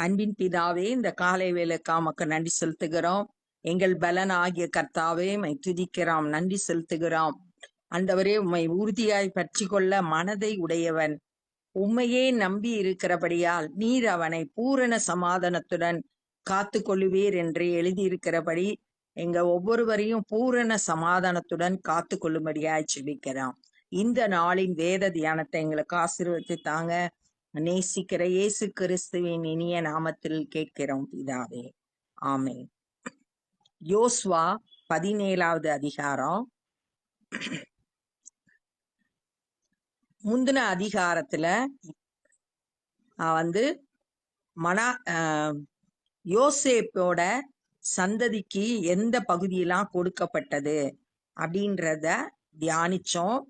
அன்பின் பிதாவே இந்த காலை வேலைக்கா நன்றி செலுத்துகிறோம். எங்கள் பலன் ஆகிய கர்த்தாவே மை துதிக்கிறோம். நன்றி செலுத்துகிறோம். அந்தவரே உம்மை உறுதியாய் பற்றி கொள்ள மனதை உடையவன். உம்மையே நம்பி இருக்கிறபடியால் நீர் அவனை பூரண சமாதானத்துடன் காத்து கொள்ளுவீர் என்று எழுதியிருக்கிறபடி எங்க ஒவ்வொருவரையும் பூரண சமாதானத்துடன் காத்து கொள்ளும்படியாய் செபிக்கிறோம் இந்த நாளின் வேத தியானத்தை எங்களுக்கு ஆசீர்வதித்து தாங்க நேசிக்கிற இயேசு கிறிஸ்துவின் இனிய நாமத்தில் கேட்கிறோம் பிதாவே. ஆமே யோஸ்வா பதினேழாவது அதிகாரம். முந்தின அதிகாரத்துல ஆஹ் வந்து மனா யோசேப்போட சந்ததிக்கு எந்த பகுதியெல்லாம் கொடுக்கப்பட்டது அப்படின்றத தியானிச்சோம்.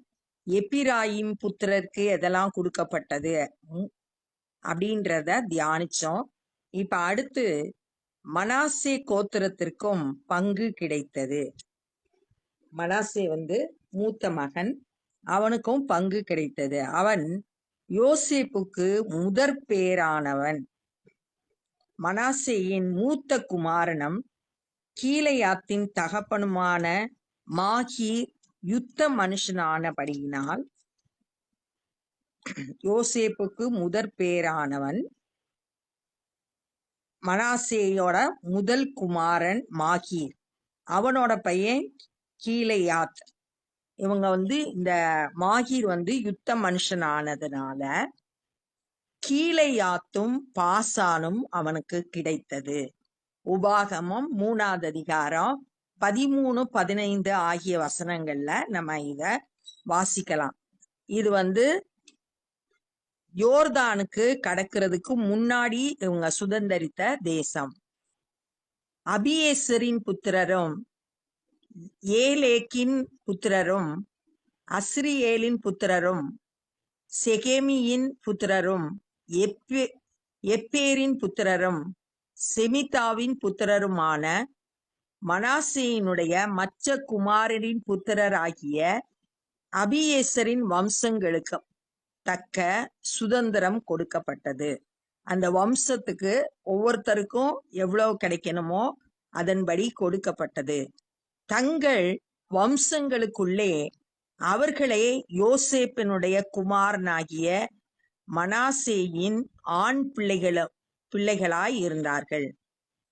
எப்பிராயிம் புத்திரருக்கு எதெல்லாம் கொடுக்கப்பட்டது? அப்படின்றத தியானிச்சோம். இப்ப அடுத்து மனாசே கோத்திரத்திற்கும் பங்கு கிடைத்தது. மனாசே வந்து மூத்த மகன். அவனுக்கும் பங்கு கிடைத்தது. அவன் யோசிப்புக்கு முதற் பேரானவன். மனாசேயின் மூத்த குமாரனும் கீழையாத்தின் தகப்பனுமான மாகி யுத்த மனுஷனானபடியினால் யோசேப்புக்கு முதற் பேரானவன் மனாசேயோட முதல் குமாரன் மாகீர். அவனோட பையன் கீழையாத் இவங்க வந்து இந்த மாகீர் வந்து யுத்த மனுஷன் கீழையாத்தும் பாசானும் அவனுக்கு கிடைத்தது. உபாகமம் மூணாவது அதிகாரம் பதிமூணு பதினைந்து ஆகிய வசனங்கள்ல நம்ம இத வாசிக்கலாம். இது வந்து யோர்தானுக்கு கடக்கிறதுக்கு முன்னாடி இவங்க சுதந்தரித்த தேசம். அபியேசரின் புத்திரரும் ஏலேக்கின் புத்திரரும் அஸ்ரியேலின் புத்திரரும் செகேமியின் புத்திரரும் எப்பே எப்பேரின் புத்திரரும் செமிதாவின் புத்திரருமான மனாசேயினுடைய மற்ற குமாரரின் புத்திரராகிய அபியேசரின் வம்சங்களுக்கு தக்க சுதந்திரம் கொடுக்கப்பட்டது. அந்த வம்சத்துக்கு ஒவ்வொருத்தருக்கும் எவ்வளவு கிடைக்கணுமோ அதன்படி கொடுக்கப்பட்டது. தங்கள் வம்சங்களுக்குள்ளே அவர்களே யோசேப்பினுடைய குமாரனாகிய மனாசேயின் ஆண் பிள்ளைகள பிள்ளைகளாய் இருந்தார்கள்.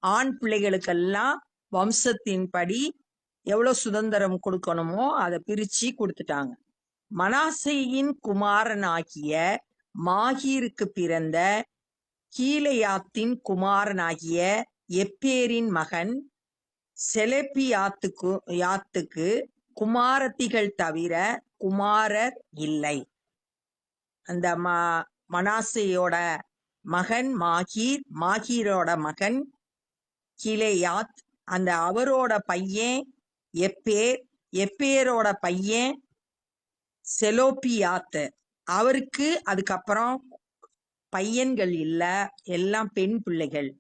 ஆண் பிள்ளைகளுக்கெல்லாம் வம்சத்தின்படி எவ்வளவு சுதந்திரம் கொடுக்கணுமோ அதை பிரிச்சு கொடுத்துட்டாங்க. மனாசையின் குமாரனாகிய மாகீருக்கு பிறந்த கீலேயாத்தின் குமாரனாகிய எப்பேரின் மகன் செலப்பியாத்துக்கு யாத்துக்கு குமாரத்திகள் தவிர குமாரர் இல்லை. அந்த ம மனாசையோட மகன் மாகீர் மாகீரோட மகன் கிலேயாத் அந்த அவரோட பையன் எப்பேர் எப்பேரோட பையன் செலோபியாத்த அவருக்கு அதுக்கப்புறம் பையன்கள் இல்ல எல்லாம் பெண் பிள்ளைகள்.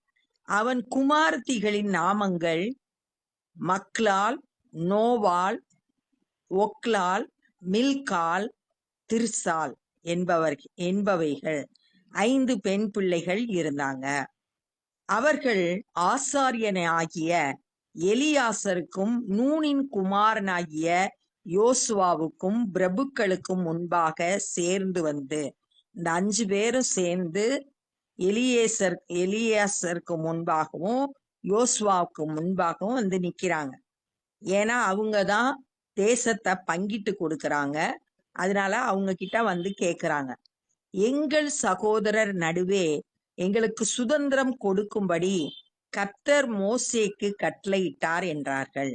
அவன் குமாரத்திகளின் நாமங்கள் மக்லால் நோவால் ஒக்லால் மில்கால் திர்சால் என்பவர் என்பவைகள். ஐந்து பெண் பிள்ளைகள் இருந்தாங்க. அவர்கள் ஆசாரியனாகிய எலியாசருக்கும் நூனின் குமாரனாகிய யோசுவாவுக்கும் பிரபுக்களுக்கும் முன்பாக சேர்ந்து வந்து இந்த அஞ்சு பேரும் சேர்ந்து எலியேசர் எலியாசருக்கு முன்பாகவும் யோசுவாவுக்கு முன்பாகவும் வந்து நிக்கிறாங்க. ஏன்னா அவங்க தான் தேசத்தை பங்கிட்டு கொடுக்கறாங்க. அதனால அவங்க கிட்ட வந்து கேக்குறாங்க. எங்கள் சகோதரர் நடுவே எங்களுக்கு சுதந்திரம் கொடுக்கும்படி கர்த்தர் மோசேக்கு கட்டளையிட்டார் என்றார்கள்.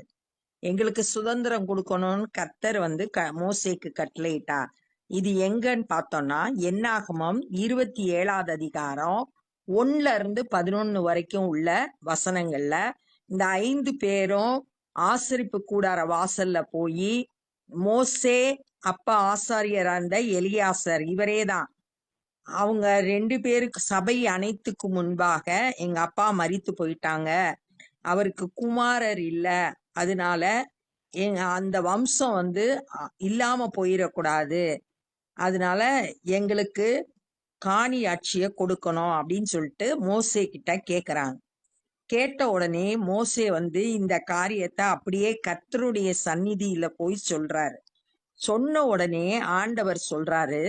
எங்களுக்கு சுதந்திரம் கொடுக்கணும்னு கர்த்தர் வந்து க மோசேக்கு கட்டளையிட்டார். இது எங்கன்னு பார்த்தோம்னா என்னாகமம் இருபத்தி ஏழாவது அதிகாரம் ஒன்னுல இருந்து பதினொன்னு வரைக்கும் உள்ள வசனங்கள்ல இந்த ஐந்து பேரும் ஆசரிப்பு கூடார வாசல்ல போய் மோசே அப்பா ஆசாரியரா இருந்த எலியாசர் இவரே தான் அவங்க ரெண்டு பேருக்கு சபை அனைத்துக்கு முன்பாக எங்க அப்பா மறித்து போயிட்டாங்க. அவருக்கு குமாரர் இல்ல. அதனால எங்க அந்த வம்சம் வந்து இல்லாம போயிடக்கூடாது. அதனால எங்களுக்கு காணி ஆட்சியை கொடுக்கணும் அப்படின்னு சொல்லிட்டு மோசே கிட்ட கேக்குறாங்க. கேட்ட உடனே மோசே வந்து இந்த காரியத்தை அப்படியே கத்தருடைய சந்நிதியில போய் சொல்றாரு. சொன்ன உடனே ஆண்டவர் சொல்றாரு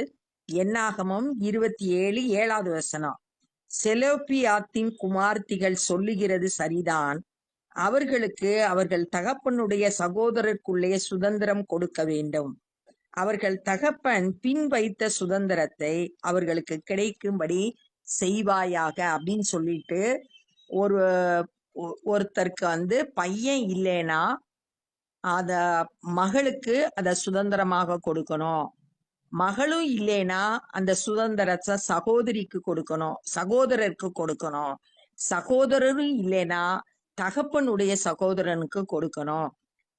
என்னாகமம் இருபத்தி ஏழு ஏழாவது வசனம். செலோபியாத்தின் குமார்த்திகள் சொல்லுகிறது சரிதான். அவர்களுக்கு அவர்கள் தகப்பனுடைய சகோதரருக்குள்ளே சுதந்திரம் கொடுக்க வேண்டும். அவர்கள் தகப்பன் பின் வைத்த சுதந்திரத்தை அவர்களுக்கு கிடைக்கும்படி செய்வாயாக அப்படின்னு சொல்லிட்டு ஒரு ஒ- ஒருத்தருக்கு வந்து பையன் இல்லைன்னா அத மகளுக்கு அத சுதந்திரமாக கொடுக்கணும். மகளும் இல்லைன்னா அந்த சுதந்திரத்தை சகோதரிக்கு கொடுக்கணும் சகோதரருக்கு கொடுக்கணும். சகோதரரும் இல்லைன்னா தகப்பனுடைய சகோதரனுக்கு கொடுக்கணும்.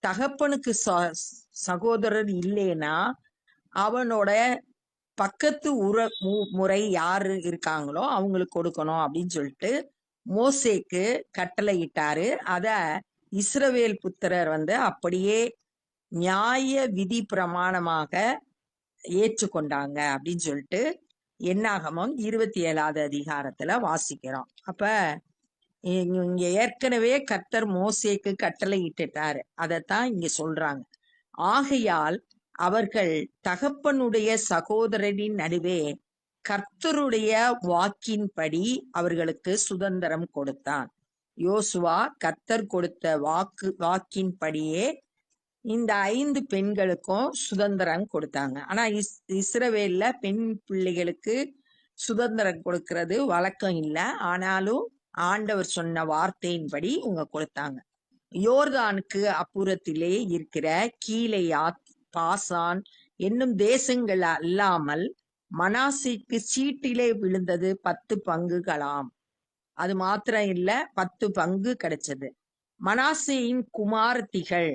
தகப்பனுக்கு ச- சகோதரர் இல்லைன்னா அவனோட பக்கத்து உற மு- முறை யாரு இருக்காங்களோ அவங்களுக்கு கொடுக்கணும் அப்படின்னு சொல்லிட்டு மோசேக்கு கட்டளையிட்டாரு. அத இஸ்ரவேல் புத்திரர் வந்து அப்படியே நியாய விதி பிரமாணமாக ஏற்றுக்கொண்டாங்க அப்படின்னு சொல்லிட்டு என்னாகமம் இருபத்தி ஏழாவது அதிகாரத்துல வாசிக்கிறோம். அப்ப இங்க இங்க ஏற்கனவே கர்த்தர் மோசேக்கு கட்டளை இட்டுட்டாரு. அதைத்தான் இங்க சொல்றாங்க. ஆகையால் அவர்கள் தகப்பனுடைய சகோதரரின் நடுவே கர்த்தருடைய வாக்கின்படி அவர்களுக்கு சுதந்திரம் கொடுத்தான். யோசுவா கர்த்தர் கொடுத்த வாக்கு வாக்கின்படியே இந்த ஐந்து பெண்களுக்கும் சுதந்திரம் கொடுத்தாங்க. ஆனா இஸ் இஸ்ரவேல்ல பெண் பிள்ளைகளுக்கு சுதந்திரம் கொடுக்கறது வழக்கம் இல்லை. ஆனாலும் ஆண்டவர் சொன்ன வார்த்தையின்படி இவங்க கொடுத்தாங்க. யோர்தானுக்கு அப்புறத்திலே இருக்கிற கீழையா பாசான் என்னும் தேசங்கள் அல்லாமல் மனாசிக்கு சீட்டிலே விழுந்தது பத்து பங்குகளாம். அது மாத்திரம் இல்ல பத்து பங்கு கிடைச்சது. மனாசியின் குமாரத்திகள்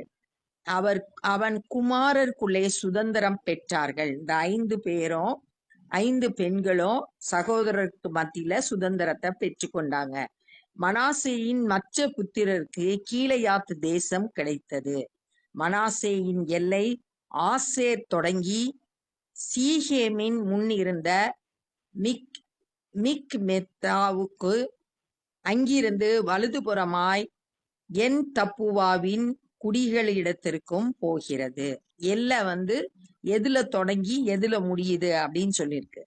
அவர் அவன் குமாரருக்குள்ளே சுதந்திரம் பெற்றார்கள். இந்த ஐந்து பேரும் ஐந்து பெண்களும் சகோதரருக்கு மத்தியில சுதந்திரத்தை பெற்றுக்கொண்டாங்க மனாசேயின் மற்ற புத்திரருக்கு கீழையாத்து தேசம் கிடைத்தது. மனாசேயின் எல்லை ஆசேர் தொடங்கி சீஹேமின் முன் இருந்த மிக் மிக் மெத்தாவுக்கு அங்கிருந்து வலதுபுறமாய் என் தப்புவாவின் குடிகளிடத்திற்கும் போகிறது. எல்லை வந்து எதுல தொடங்கி எதுல முடியுது அப்படின்னு சொல்லியிருக்கு.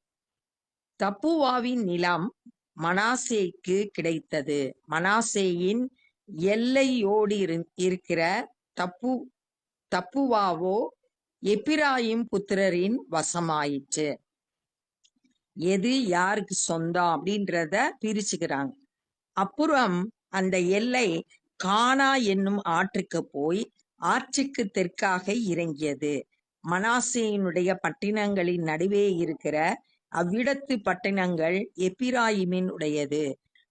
தப்புவாவின் நிலம் மனாசேக்கு கிடைத்தது. மனாசேயின் எல்லையோடு இரு- இருக்கிற தப்பு தப்புவாவோ எப்பிராயிம் புத்திரரின் வசமாயிற்று. எது யாருக்கு சொந்தம் அப்படின்றத பிரிச்சுக்கிறாங்க. அப்புறம் அந்த எல்லை கானா என்னும் ஆற்றுக்கு போய் ஆற்றுக்கு தெற்காக இறங்கியது. மனாசேயினுடைய பட்டினங்களின் நடுவே இருக்கிற அவ்விடத்து பட்டினங்கள் எப்பிராயிமின் உடையது.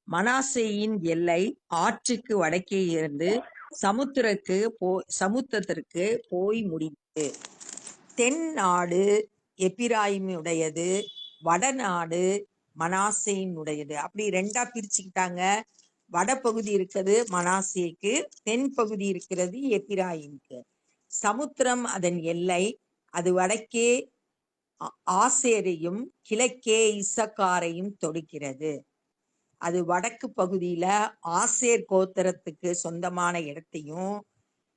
மனாசேயின் எல்லை ஆற்றுக்கு வடக்கே இருந்து சமுத்திரக்கு போ சமுத்திரத்திற்கு போய் முடிந்தது. தென் நாடு எப்பிராயிமுடையது வடநாடு மனாசேயினுடையது. அப்படி ரெண்டா பிரிச்சுக்கிட்டாங்க. வடபகுதி இருக்கிறது மனாசேக்கு தென் பகுதி இருக்கிறது எப்பிராயிமுக்கு சமுத்திரம் அதன் எல்லை அது வடக்கே ஆசேரையும் கிழக்கே இசக்காரையும் தொடுக்கிறது. அது வடக்கு பகுதியில ஆசேர் கோத்திரத்துக்கு சொந்தமான இடத்தையும்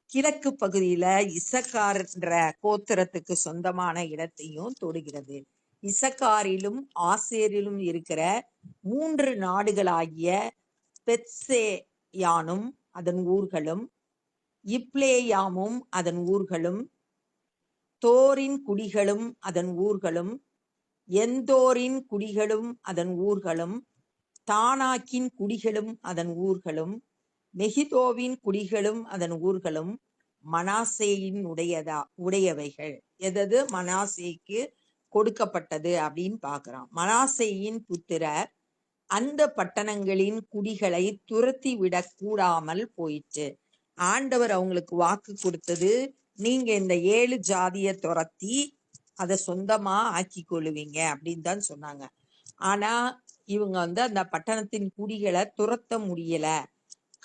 கிழக்கு பகுதியில இசக்கார்ன்ற கோத்திரத்துக்கு சொந்தமான இடத்தையும் தொடுகிறது. இசக்காரிலும் ஆசேரிலும் இருக்கிற மூன்று நாடுகளாகிய பெத்சேயானும் அதன் ஊர்களும் இப்ளேயாமும் அதன் ஊர்களும் தோரின் குடிகளும் அதன் ஊர்களும் எந்தோரின் குடிகளும் அதன் ஊர்களும் தானாக்கின் குடிகளும் அதன் ஊர்களும் மெகிதோவின் குடிகளும் அதன் ஊர்களும் மனாசேயின் உடையதா உடையவைகள். எதது மனாசேக்கு கொடுக்கப்பட்டது அப்படின்னு பார்க்கிறோம். மனாசேயின் புத்திரர் அந்த பட்டணங்களின் குடிகளை துரத்தி விட கூடாமல் போயிற்று. ஆண்டவர் அவங்களுக்கு வாக்கு கொடுத்தது நீங்க இந்த ஏழு ஜாதிய துரத்தி அதை சொந்தமா ஆக்கி கொள்ளுவீங்க அப்படின்னு தான் சொன்னாங்க. ஆனா இவங்க வந்து அந்த பட்டணத்தின் குடிகளை துரத்த முடியல.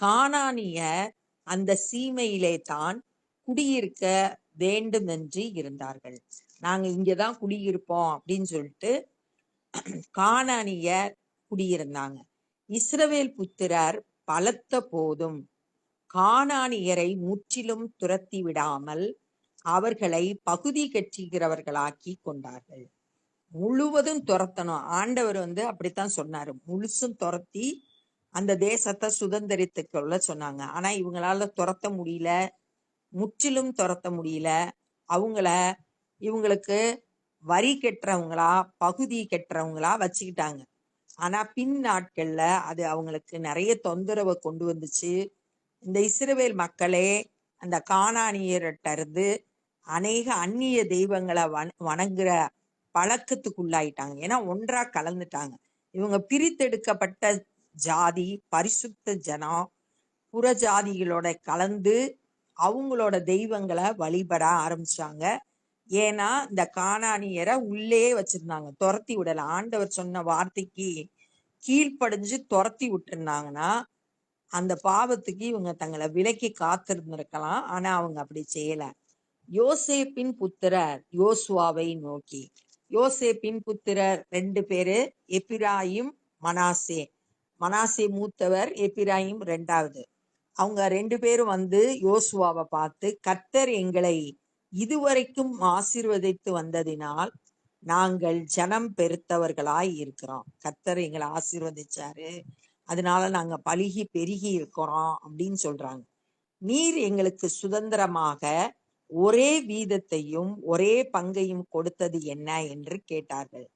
காணானிய அந்த சீமையிலே தான் குடியிருக்க வேண்டுமென்று இருந்தார்கள். நாங்க இங்கதான் குடியிருப்போம் அப்படின்னு சொல்லிட்டு கானானியர் குடியிருந்தாங்க. இஸ்ரவேல் புத்திரர் பலத்த போதும். கானானியரை முற்றிலும் துரத்தி விடாமல் அவர்களை பகுதி கட்டுகிறவர்களாக்கி கொண்டார்கள். முழுவதும் துரத்தணும். ஆண்டவர் வந்து அப்படித்தான் சொன்னாரு. முழுசும் துரத்தி அந்த தேசத்தை சுதந்திரத்தை கொள்ள சொன்னாங்க. ஆனா இவங்களால துரத்த முடியல. முற்றிலும் துரத்த முடியல. அவங்கள இவங்களுக்கு வரி கட்டுறவங்களா பகுதி கட்டுறவங்களா வச்சுக்கிட்டாங்க. ஆனா பின் நாட்கள்ல அது அவங்களுக்கு நிறைய தொந்தரவை கொண்டு வந்துச்சு. இந்த இஸ்ரவேல் மக்களே அந்த கானானியர்கிட்ட இருந்து அநேக அந்நிய தெய்வங்களை வண- வணங்குற பழக்கத்துக்குள்ளாயிட்டாங்க. ஏன்னா ஒன்றா கலந்துட்டாங்க. இவங்க பிரித்தெடுக்கப்பட்ட ஜாதி பரிசுத்த ஜனம் புற ஜாதிகளோட கலந்து அவங்களோட தெய்வங்களை வழிபட ஆரம்பிச்சாங்க. ஏன்னா இந்த காணானியரை உள்ளே வச்சிருந்தாங்க. துரத்தி விடல. ஆண்டவர் சொன்ன வார்த்தைக்கு கீழ்ப்படிஞ்சு துரத்தி விட்டுருந்தாங்கன்னா அந்த பாவத்துக்கு இவங்க தங்களை விலக்கி காத்திருந்திருக்கலாம். ஆனா அவங்க அப்படி செய்யல. யோசேப்பின் புத்திரர் யோசுவாவை நோக்கி. யோசேப்பின் புத்திரர் ரெண்டு பேரு எப்பிராயும் மனாசே. மனாசே மூத்தவர் எப்பிராயும் ரெண்டாவது. அவங்க ரெண்டு பேரும் வந்து யோசுவாவை பார்த்து கர்த்தர் எங்களை இதுவரைக்கும் ஆசீர்வதித்து வந்ததினால் நாங்கள் ஜனம் பெருத்தவர்களாய் இருக்கிறோம். கத்தர் எங்களை ஆசீர்வதிச்சாரு. அதனால நாங்க பழுகி பெருகி இருக்கிறோம் அப்படின்னு சொல்றாங்க. நீர் எங்களுக்கு சுதந்திரமாக ஒரே வீதத்தையும் ஒரே பங்கையும் கொடுத்தது என்ன என்று கேட்டார்கள்.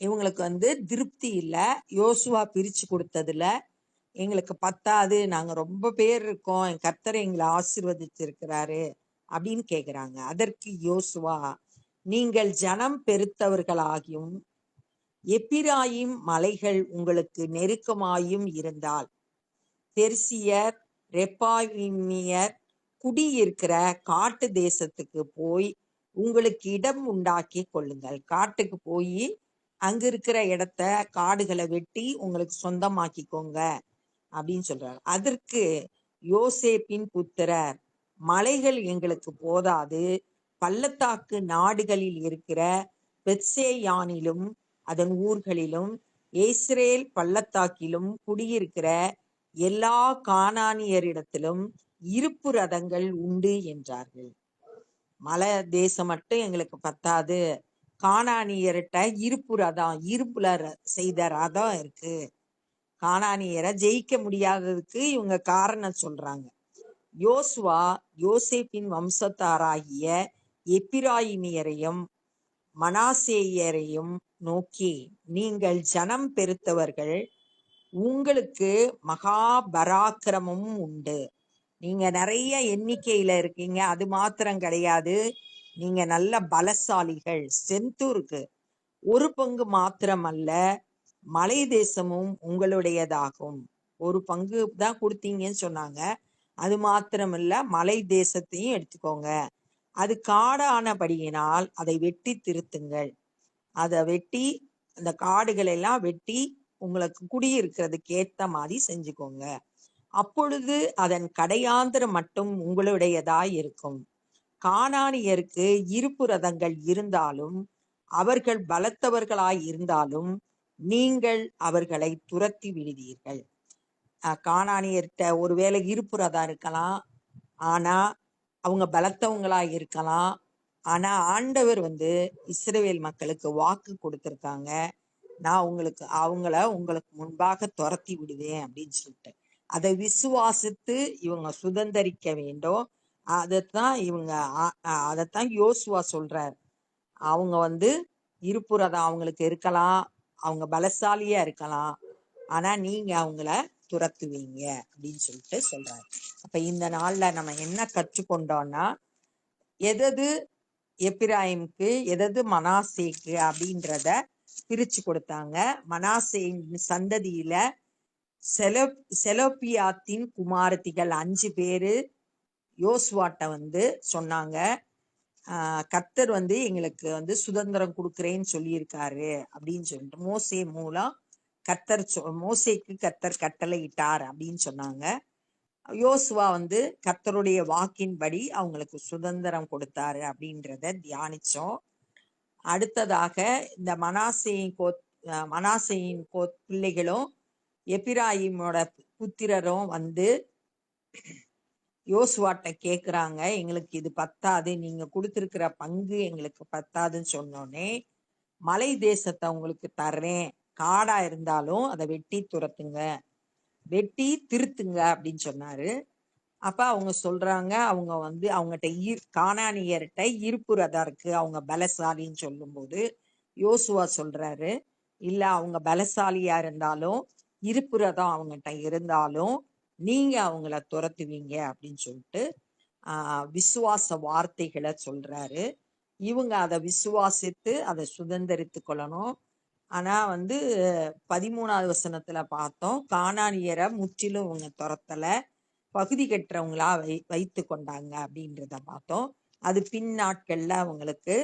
இவங்களுக்கு வந்து திருப்தி இல்லை. யோசுவா பிரிச்சு கொடுத்ததுல எங்களுக்கு பத்தாது. நாங்க ரொம்ப பேர் இருக்கோம். என் கர்த்தர் எங்களை ஆசீர்வதிச்சிருக்கிறாரு. அப்படின்னு கேக்குறாங்க. அதற்கு யோசுவா நீங்கள் ஜனம் பெருத்தவர்களாகியும் எப்பிராயிம் மலைகள் உங்களுக்கு நெருக்கமாயும் இருந்தால் பெர்சியர் ரெப்பாயிமியர் குடியிருக்கிற காட்டு தேசத்துக்கு போய் உங்களுக்கு இடம் உண்டாக்கி கொள்ளுங்கள். காட்டுக்கு போய் அங்க இருக்கிற இடத்த காடுகளை வெட்டி உங்களுக்கு சொந்தமாக்கிக்கோங்க. அப்படின்னு சொல்றாரு. அதற்கு யோசேப்பின் புத்திரர் மலைகள் எங்களுக்கு போதாது. பள்ளத்தாக்கு நாடுகளில் இருக்கிற பெத்சேயானிலும் அதன் ஊர்களிலும் இஸ்ரேல் பள்ளத்தாக்கிலும் குடியிருக்கிற எல்லா கானானியரிடத்திலும் இருப்பு ரதங்கள் உண்டு என்றார்கள். மலை தேசம் மட்டும் எங்களுக்கு பத்தாது. காணானியர்கிட்ட இருப்பு ரதம் இருப்புல ர- செய்த ரதம் இருக்கு. காணானியரை ஜெயிக்க முடியாததுக்கு இவங்க காரணம் சொல்றாங்க. யோசுவா யோசேப்பின் வம்சத்தாராகிய எப்பிராயிமியரையும் மனாசேயரையும் நோக்கி நீங்கள் ஜனம் பெருத்தவர்கள் உங்களுக்கு மகா பராக்கிரமும் உண்டு. நீங்க நிறைய எண்ணிக்கையில இருக்கீங்க. அது மாத்திரம் கிடையாது. நீங்க நல்ல பலசாலிகள் செந்தூருக்கு. ஒரு பங்கு மாத்திரம் அல்ல மலை தேசமும் உங்களுடையதாகும். ஒரு பங்கு தான் கொடுத்தீங்கன்னு சொன்னாங்க. அது மாத்திரமல்ல மலை தேசத்தையும் எடுத்துக்கோங்க. அது காடானபடியினால் அதை வெட்டி திருத்துங்கள். அதை வெட்டி அந்த காடுகளை எல்லாம் வெட்டி உங்களுக்கு குடியிருக்கிறதுக்கு ஏத்த மாதிரி செஞ்சுக்கோங்க. அப்பொழுது அதன் கடையாந்திரம் மட்டும் உங்களுடையதாய் இருக்கும். கானானியருக்கு இருப்பு ரதங்கள் இருந்தாலும் அவர்கள் பலத்தவர்களாய் இருந்தாலும் நீங்கள் அவர்களை துரத்தி விடுவீர்கள். காணானியர்கிட்ட ஒருவேளை இருப்புறதா இருக்கலாம். ஆனா அவங்க பலத்தவங்களா இருக்கலாம். ஆனா ஆண்டவர் வந்து இஸ்ரேல் மக்களுக்கு வாக்கு கொடுத்துருக்காங்க. நான் உங்களுக்கு அவங்கள உங்களுக்கு முன்பாக துரத்தி விடுவேன் அப்படின்னு சொல்லிட்டு. அதை விசுவாசித்து இவங்க சுதந்தரிக்க வேண்டும். அதைத்தான் இவங்க அதைத்தான் யோசுவா சொல்றார். அவங்க வந்து இருப்புறதம் அவங்களுக்கு இருக்கலாம். அவங்க பலசாலியா இருக்கலாம். ஆனா நீங்க அவங்கள துரத்துவீங்க அப்படின்னு சொல்லிட்டு சொல்றாரு. அப்ப இந்த நாள்ல நம்ம என்ன கற்றுக்கொண்டோம்னா எதது எப்பிராயிம்க்கு எதது மனாசேக்கு அப்படின்றத பிரிச்சு கொடுத்தாங்க. மனாசேயின் சந்ததியில செலோ செலோபியாத்தின் குமாரத்திகள் அஞ்சு பேரு யோசுவாட்ட வந்து சொன்னாங்க. ஆஹ் கர்த்தர் வந்து எங்களுக்கு வந்து சுதந்திரம் கொடுக்குறேன்னு சொல்லியிருக்காரு அப்படின்னு சொல்லிட்டு மோசே மூலம் கத்தர் சொ- மோசேக்கு கட்டளையிட்டார் அப்படின்னு சொன்னாங்க. யோசுவா வந்து கத்தருடைய வாக்கின்படி அவங்களுக்கு சுதந்திரம் கொடுத்தாரு அப்படின்றத தியானிச்சோம். அடுத்ததாக இந்த மனாசையின் கோத் மனாசையின் கோ- பிள்ளைகளும் எபிராயிமோட புத்திரரும் வந்து யோசுவாட்ட கேட்குறாங்க எங்களுக்கு இது பத்தாது. நீங்க கொடுத்துருக்கிற பங்கு எங்களுக்கு பத்தாதுன்னு சொன்னோன்னே மலை தேசத்தை உங்களுக்கு தர்றேன். காடா இருந்தாலும் அதை வெட்டி துரத்துங்க. வெட்டி திருத்துங்க அப்படின்னு சொன்னாரு. அப்ப அவங்க சொல்றாங்க அவங்க வந்து அவங்ககிட்ட ஈர் காணானியர்கிட்ட இருப்பு ரதம் இருக்கு. அவங்க பலசாலின்னு சொல்லும்போது யோசுவா சொல்றாரு இல்ல அவங்க பலசாலியா இருந்தாலும் இருப்பு ரதம் அவங்ககிட்ட இருந்தாலும் நீங்க அவங்கள துரத்துவீங்க அப்படின்னு சொல்லிட்டு ஆஹ் விசுவாச வார்த்தைகளை சொல்றாரு. இவங்க அதை விசுவாசித்து அதை சுதந்திரித்து கொள்ளணும். ஆனா வந்து பதிமூணாவது வசனத்துல பார்த்தோம் காணானியரை முற்றிலும் அவங்க துரத்தல பகுதி கட்டுறவங்களா வை வைத்து கொண்டாங்க அப்படின்றத பார்த்தோம். அது பின் நாட்கள்ல அவங்களுக்கு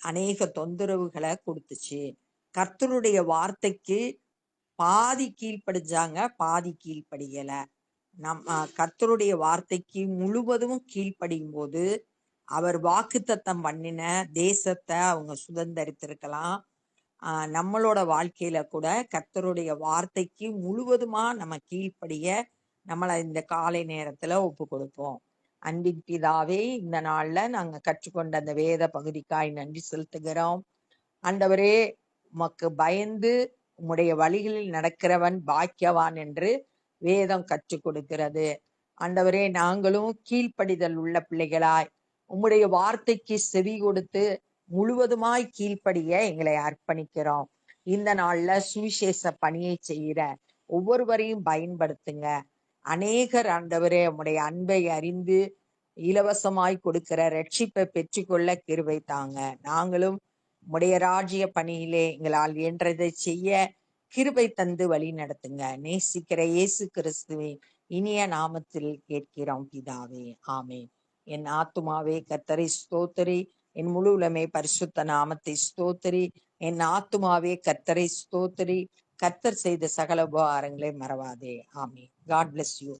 அநேக தொந்தரவுகளை கொடுத்துச்சு. கர்த்தருடைய வார்த்தைக்கு பாதி கீழ்ப்படிஞ்சாங்க பாதி கீழ்ப்படியல. நம் கர்த்தருடைய வார்த்தைக்கு முழுவதும் கீழ்ப்படியும் போது அவர் வாக்குத்தத்தம் பண்ணின தேசத்தை அவங்க சுதந்திரித்திருக்கலாம் நம்மளோட வாழ்க்கையில கூட கர்த்தருடைய வார்த்தைக்கு முழுவதுமா நம்ம கீழ்ப்படிய நம்மளை இந்த காலை நேரத்துல ஒப்பு கொடுப்போம் அன்பின் பிதாவே இந்த நாள்ல நாங்க கற்றுக்கொண்ட அந்த வேத பகுதிக்காய் நன்றி செலுத்துகிறோம். அண்டவரே உமக்கு பயந்து உம்முடைய வழிகளில் நடக்கிறவன் பாக்கியவான் என்று வேதம் கற்றுக் கொடுக்கிறது. ஆண்டவரே நாங்களும் கீழ்ப்படிதல் உள்ள பிள்ளைகளாய் உம்முடைய வார்த்தைக்கு செவி கொடுத்து முழுவதுமாய் கீழ்ப்படிய எங்களை அர்ப்பணிக்கிறோம். இந்த நாள்ல சுவிசேஷ பணியை செய்கிற ஒவ்வொருவரையும் பயன்படுத்துங்க. அநேகர் ஆண்டவரே உம்முடைய அன்பை அறிந்து இலவசமாய் கொடுக்கிற ரட்சிப்பை பெற்றுக்கொள்ள கிருவை தாங்க. நாங்களும் உடைய ராஜ்ய பணியிலே எங்களால் இயன்றதை செய்ய கிருபை தந்து வழி நடத்துங்க. நேசிக்கிற இயேசு கிறிஸ்துவின் இனிய நாமத்தில் கேட்கிறோம் பிதாவே. ஆமே என் ஆத்துமாவே கத்தரை ஸ்தோத்தரி. என் முழு உலமே பரிசுத்த நாமத்தை ஸ்தோத்திரி. என் ஆத்துமாவே கர்த்தரை ஸ்தோத்திரி. கர்த்தர் செய்த சகல உபகாரங்களை மறவாதே. ஆமி காட் பிளஸ் யூ